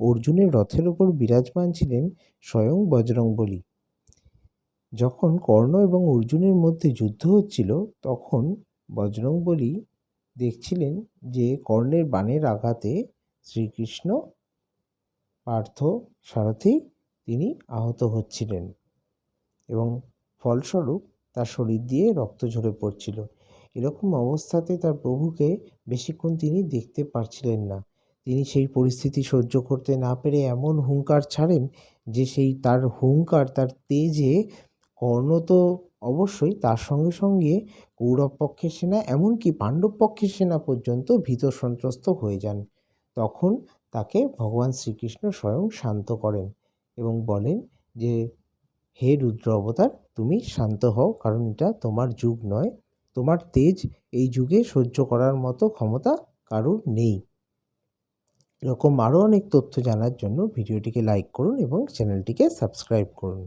অর্জুনের রথের ওপর বিরাজমান ছিলেন স্বয়ং বজরংবলী যখন কর্ণ এবং অর্জুনের মধ্যে যুদ্ধ হচ্ছিল, তখন বজরংবলী দেখছিলেন যে কর্ণের বাণের আঘাতে শ্রীকৃষ্ণ পার্থ সারথি তিনি আহত হচ্ছিলেন এবং ফলস্বরূপ তার শরীর দিয়ে রক্ত ঝরে পড়ছিল। এরকম অবস্থাতে তার প্রভুকে বেশিক্ষণ তিনি দেখতে পারছিলেন না। তিনি সেই পরিস্থিতি সহ্য করতে না পেরে এমন হুঙ্কার ছাড়েন যে সেই তার হুঙ্কার, তার তেজে কর্ণ তো অবশ্যই তার সঙ্গে সঙ্গে কৌরব পক্ষের সেনা এমনকি পাণ্ডব পক্ষের সেনা পর্যন্ত ভীত সন্ত্রস্ত হয়ে যান। তখন তাকে ভগবান শ্রীকৃষ্ণ স্বয়ং শান্ত করেন এবং বলেন যে, হে রুদ্র অবতার, তুমি শান্ত হও, কারণ এটা তোমার যুগ নয়। তোমার তেজ এই যুগে সহ্য করার মতো ক্ষমতা কারুর নেই। এরকম আরও অনেক তথ্য জানার জন্য ভিডিওটিকে লাইক করুন এবং চ্যানেলটিকে সাবস্ক্রাইব করুন।